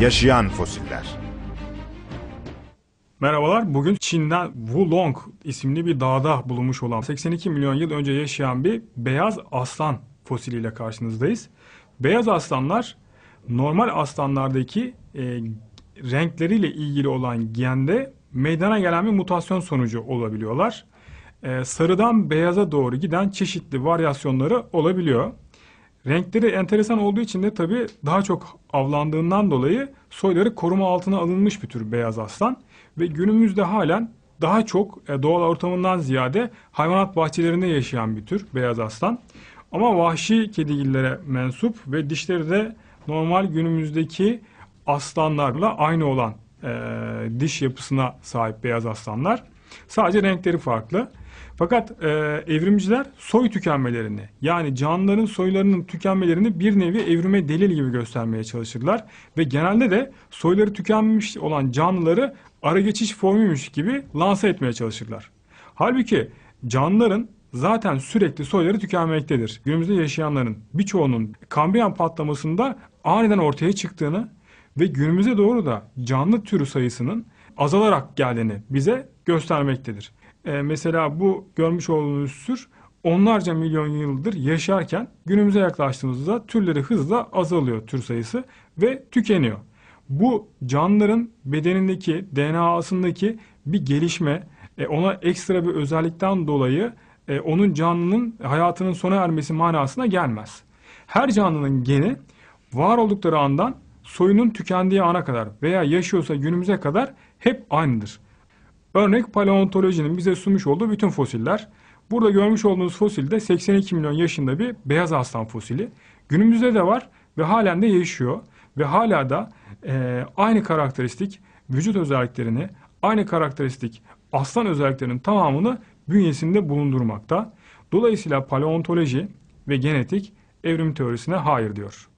Yaşayan fosiller. Merhabalar. Bugün Çin'den Wulong isimli bir dağda bulunmuş olan 82 milyon yıl önce yaşayan bir beyaz aslan fosiliyle karşınızdayız. Beyaz aslanlar normal aslanlardaki e, renkleriyle ilgili olan gende meydana gelen bir mutasyon sonucu olabiliyorlar. E, sarıdan beyaza doğru giden çeşitli varyasyonları olabiliyor. Renkleri enteresan olduğu için de tabii daha çok avlandığından dolayı soyları koruma altına alınmış bir tür beyaz aslan ve günümüzde halen daha çok e, doğal ortamından ziyade hayvanat bahçelerinde yaşayan bir tür beyaz aslan. Ama vahşi kedigillere mensup ve dişleri de normal günümüzdeki aslanlarla aynı olan e, diş yapısına sahip beyaz aslanlar. Sadece renkleri farklı. Fakat e, evrimciler soy tükenmelerini yani canlıların soylarının tükenmelerini bir nevi evrime delil gibi göstermeye çalışırlar. Ve genelde de soyları tükenmiş olan canlıları ara geçiş formuymuş gibi lanse etmeye çalışırlar. Halbuki canlıların zaten sürekli soyları tükenmektedir. Günümüzde yaşayanların birçoğunun Kambriyan patlamasında aniden ortaya çıktığını ve günümüze doğru da canlı türü sayısının azalarak geldiğini bize göstermektedir. Ee, mesela bu görmüş olduğunuz tür onlarca milyon yıldır yaşarken günümüze yaklaştığımızda türleri hızla azalıyor tür sayısı ve tükeniyor. Bu canlıların bedenindeki DNA'sındaki bir gelişme, e, ona ekstra bir özellikten dolayı e, onun canlının hayatının sona ermesi manasına gelmez. Her canlının geni var oldukları andan soyunun tükendiği ana kadar veya yaşıyorsa günümüze kadar hep aynıdır. Örnek paleontolojinin bize sunmuş olduğu bütün fosiller. Burada görmüş olduğunuz fosil de 82 milyon yaşında bir beyaz aslan fosili. Günümüzde de var ve halen de yaşıyor. Ve hala da e, aynı karakteristik vücut özelliklerini, aynı karakteristik aslan özelliklerinin tamamını bünyesinde bulundurmakta. Dolayısıyla paleontoloji ve genetik evrim teorisine hayır diyor.